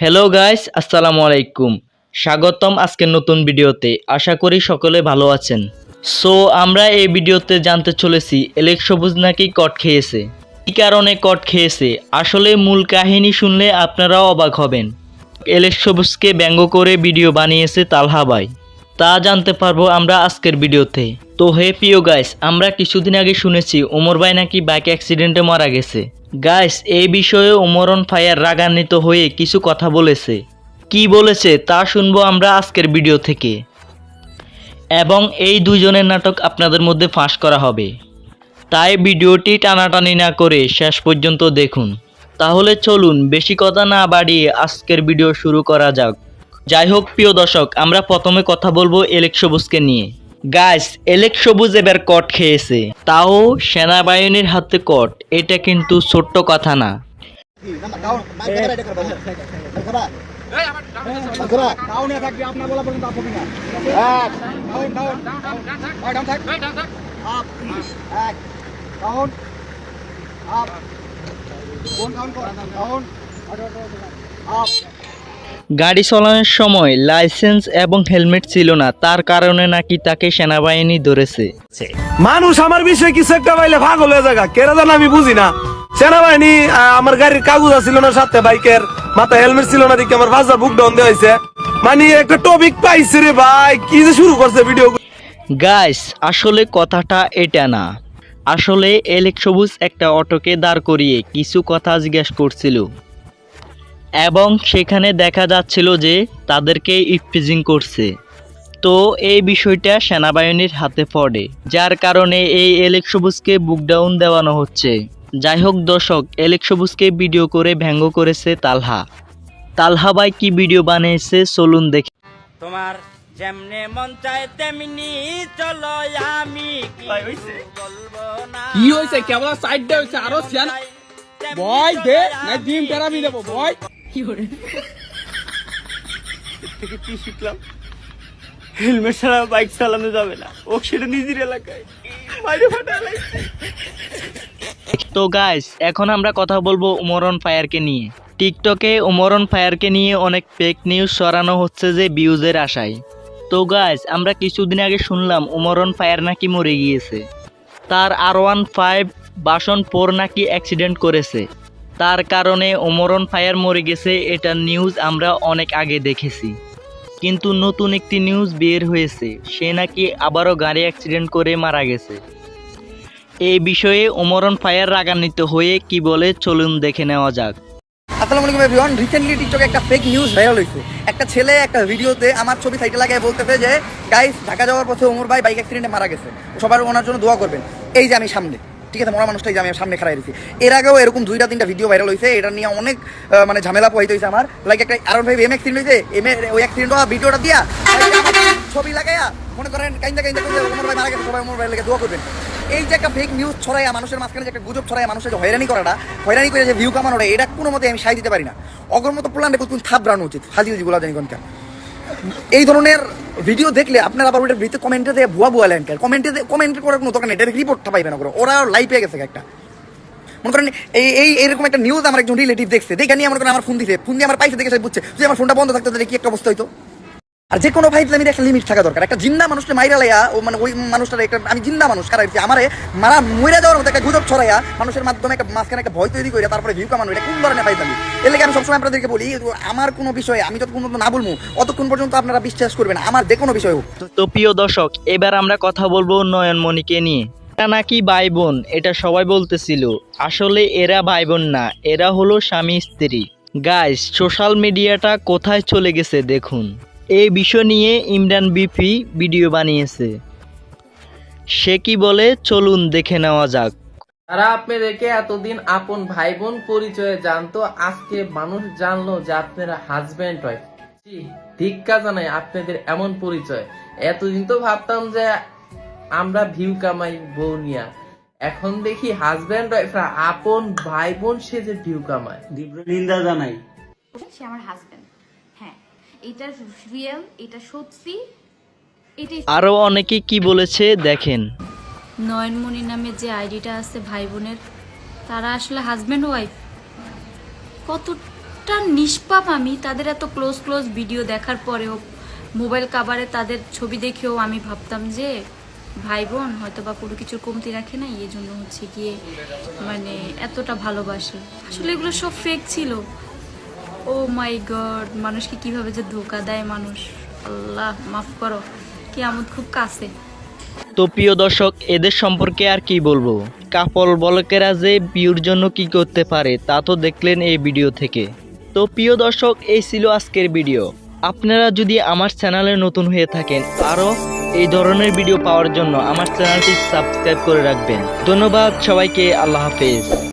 Hello guys আসসালামু আলাইকুম স্বাগতম আজকের নতুন ভিডিওতে। আশা করি সকলে ভালো আছেন। সো আমরা এই ভিডিওতে জানতে চলেছি এলেক সবুজ নাকি কট খেয়েছে? কী কারণে কট খেয়েছে? আসলে মূল কাহিনী শুনলে আপনারাও অবাক হবেন। এলেক সবুজকে ব্যঙ্গ করে ভিডিও বানিয়েছে তালহা ভাই। তা জানতে পারব আমরা আজকের ভিডিওতে। তো হে প্রিয় গাইস আমরা কিছুদিন আগে শুনেছি ওমর ভাই নাকি বাইক অ্যাক্সিডেন্টে মারা গেছে। গাইস এই বিষয়ে ওমরন ফায়ার রাগান্বিত হয়ে কিছু কথা বলেছে। কি বলেছে তা শুনব আমরা আজকের ভিডিও থেকে। এবং এই দুজনের নাটক আপনাদের মধ্যে ফাঁস করা হবে। তাই ভিডিওটি টানাটানি না করে শেষ পর্যন্ত দেখুন। তাহলে চলুন, বেশি কথা না বাড়িয়ে আজকের ভিডিও শুরু করা যাক। যাই হোক প্রিয় দর্শক আমরা প্রথমে কথা বলব এলেক সবুজকে নিয়ে গাইস এলেক সবুজ এবার কট খেয়েছে তাও সেনাবাহিনীর হাতে কট এটা কিন্তু ছোট্ট কথা না আপ গাড়ি চালানোর সময় লাইসেন্স এবং হেলমেট ছিল না তার কারণে নাকি তাকে সেনাবাহিনী ধরেছে। মানুষ আমার বিষয়ে কিছু একটা পাইলে পাগল হয়ে জায়গা কেরা জানা আমি বুঝি না। সেনাবাহিনী আমার গাড়ির কাগজ ছিল না সাথে বাইকের মাথা হেলমেট ছিল না দেখি আমার বাজার বুক ডাউন দেওয়া হয়েছে। মানে একটা টপিক পাইছে রে ভাই কি যে শুরু করছে ভিডিও গাইস আসলে কথাটা এটা না। আসলে এলেক সবুজ একটা অটোকে দাঁড় করিয়ে কিছু কথা জিজ্ঞেস করছিল। এবং সেখানে দেখা যাচ্ছিল যে তাদেরকে ইফটিজিং করছে। তো এই বিষয়টা সেনাবাহিনীর হাতে পড়ে যার কারণে এই এলেক সবুজকে বুকডাউন দেওয়ানো হচ্ছে। যাই হোক দর্শক এলেক সবুজকে ভিডিও করে ব্যঙ্গ করেছে তালহা। তালহা ভাই কি ভিডিও বানিয়েছে চলুন দেখি। তোমার যেমনে মন চায় তেমনি চলো আমি কি হইছে? কেবল সাইডটা হইছে? আরও সিয়ান বয় দে না ডিম দেব বয়। থেকে কি শিখলাম? হেলমেট ছাড়া বাইক চালানো যাবে না। ও সেটা নিজের এলাকায়। বাইরে ফাটা তো গাইস এখন আমরা কথা বলব উমরন ফায়ারকে নিয়ে। টিকটকে উমরন ফায়ারকে নিয়ে অনেক ফেক নিউজ সরানো হচ্ছে যে ভিউজের আশায়। তো গাইস আমরা কিছুদিন আগে শুনলাম উমরন ফায়ার নাকি মরে গিয়েছে। তার আর ওয়ান ফাইভ বাসন ফোর নাকি অ্যাক্সিডেন্ট করেছে। তার কারণে ওমরন ফায়ার মরে গেছে, এটা নিউজ আমরা অনেক আগে দেখেছি। কিন্তু নতুন একটি নিউজ বের হয়েছে, সে নাকি আবারও গাড়ি অ্যাক্সিডেন্ট করে মারা গেছে। এই বিষয়ে ওমরন ফায়ার রাগান্বিত হয়ে কি বলে চলুন দেখে নেওয়া যাক। আসসালামু আলাইকুম এভরিওয়ান রিসেন্টলি টিকটকে একটা ফেক নিউজ হয়েছে একটা ছেলে একটা ভিডিওতে আমার ছবি সাইডে লাগায় বলতেছে যে গাইস ঢাকা যাওয়ার পথে ওমর ভাই বাইক অ্যাক্সিডেন্টে মারা গেছে। সবার ওনার জন্য দোয়া করবেন। এই যে আমি সামনে। ঠিক আছে মরা মানুষটাই যে আমি সামনে খাড়াই দিয়েছি এর আগেও এরকম দুইটা, তিনটা ভিডিও ভাইরাল হয়েছে এটা নিয়ে অনেক মানে ঝামেলা পোহাইতে হয়েছে আমার। লাইক একটা আর ভাই এম অ্যাক্সিডেন্ট হয়েছে এম ওই অ্যাক্সিডেন্ট হওয়া ভিডিওটা দিয়া ছবি লাগাইয়া মনে করেন, কাইন্দা কাইন্দা করে ওমর ভাই মারা গেছে, সবাই ওমর ভাই লেগে দোয়া করবেন। এই যে একটা ফেক নিউজ ছড়াইয়া মানুষের মাঝখানে যে একটা গুজব ছড়াইয়া মানুষের যে হয়রানি করাটা, হয়রানি করে যে ভিউ কামানোটা, এটা কোনো মতে আমি সাই দিতে পারি না। অগর মতো প্ল্যান রেখে থাপ রানো উচিত হাজি বলা জানি কোনটা এই ধরনের ভিডিও দেখলে আপনার আবার ওটা ভিডিওতে কমেন্টে দেয় ভুয়া ভুয়া ল্যান্ড কমেন্টে কমেন্ট করার কোনো দোকান এটা রিপোর্টটা পাইবে না করে ওরা লাইভ পেয়ে গেছে একটা। মনে করেন, এই এই, এরকম একটা নিউজ আমার একজন রিলেটিভ দেখছে। দেখে নিয়ে মনে আমার ফোন দিছে। ফোন দিয়ে আমার পাইছে দেখে সে বুঝছে। যদি আমার ফোনটা বন্ধ থাকতে তাহলে কি একটা অবস্থা হইতো? আর যে কোনো আমি একটা লিমিট থাকা দরকার। একটা জিন্দা মানুষকে মাইরা লাইয়া, ও মানে ওই মানুষটার একটা আমি জিন্দা মানুষ কারা আমারে মারা মইরা যাওয়ার মতো একটা গুজব ছড়াইয়া মানুষের মাধ্যমে একটা মাঝখানে একটা ভয় তৈরি করে তারপরে ভিউ কামানো, এটা কোন ধরনের পাইতাম? এর আমি সবসময় আপনাদেরকে বলি আমার কোনো বিষয়ে আমি যতক্ষণ না বলব, অতক্ষণ পর্যন্ত আপনারা বিশ্বাস করবেন আমার যে কোনো বিষয় তো প্রিয় দর্শক, এবার আমরা কথা বলব নয়নমণিকে নিয়ে। এটা নাকি ভাই বোন এটা সবাই বলতেছিল। আসলে এরা ভাই বোন না, এরা হলো স্বামী স্ত্রী গাইস সোশ্যাল মিডিয়াটা কোথায় চলে গেছে দেখুন। এই বিষয় নিয়ে ইমরান বিপি ভিডিও বানিয়েছে। সে কি বলে? চলুন দেখে নেওয়া যাক। তারা আপনাদেরকে এতদিন আপন ভাই বোন পরিচয়ে জানতো আজকে মানুষ জানলো যে আপনারা হাজবেন্ড ওয়াইফ জি ধিক্কা জানাই আপনাদের এমন পরিচয়। এতদিন তো ভাবতাম যে আমরা ভিউ কামাই বউ নিয়া। এখন দেখি হাজবেন্ড ওয়াইফরা আপন ভাই বোন সে যে ভিউ কামায়। নিন্দা জানাই। সে আমার হাজবেন্ড হ্যাঁ এটা রিয়েল এটা সত্যি এটাই আরও অনেকে কি বলেছে দেখেন। নয়নমণি নামে যে আইডিটা আছে ভাই বোনের তারা আসলে হাজব্যান্ড ওয়াইফ কতটা নিষ্পাপ আমি তাদের এত ক্লোজ ক্লোজ ভিডিও দেখার পরেও মোবাইল কাভারে তাদের ছবি দেখেও আমি ভাবতাম যে ভাই বোন হয়তো বা কোনো কিছুর কমতি রাখে না এই জন্য হচ্ছে গিয়ে মানে এতটা ভালোবাসে। আসলে এগুলো সব ফেক ছিল। ও মাই গড, মানুষকে কীভাবে যে ধোকা দেয় মানুষ। আল্লাহ, মাফ করো কি আমদ খুব কাছে। তো প্রিয় দর্শক, এদের সম্পর্কে আর কি বলব? কাপল বলকেরা যে বিয়ের জন্য কি করতে পারে, তা তো দেখলেন এই ভিডিও থেকে। তো প্রিয় দর্শক, এই ছিল আজকের ভিডিও। আপনারা যদি আমার চ্যানেলে নতুন হয়ে থাকেন, আরও এই ধরনের ভিডিও পাওয়ার জন্য আমার চ্যানেলটি সাবস্ক্রাইব করে রাখবেন। ধন্যবাদ সবাইকে, আল্লাহ হাফেজ।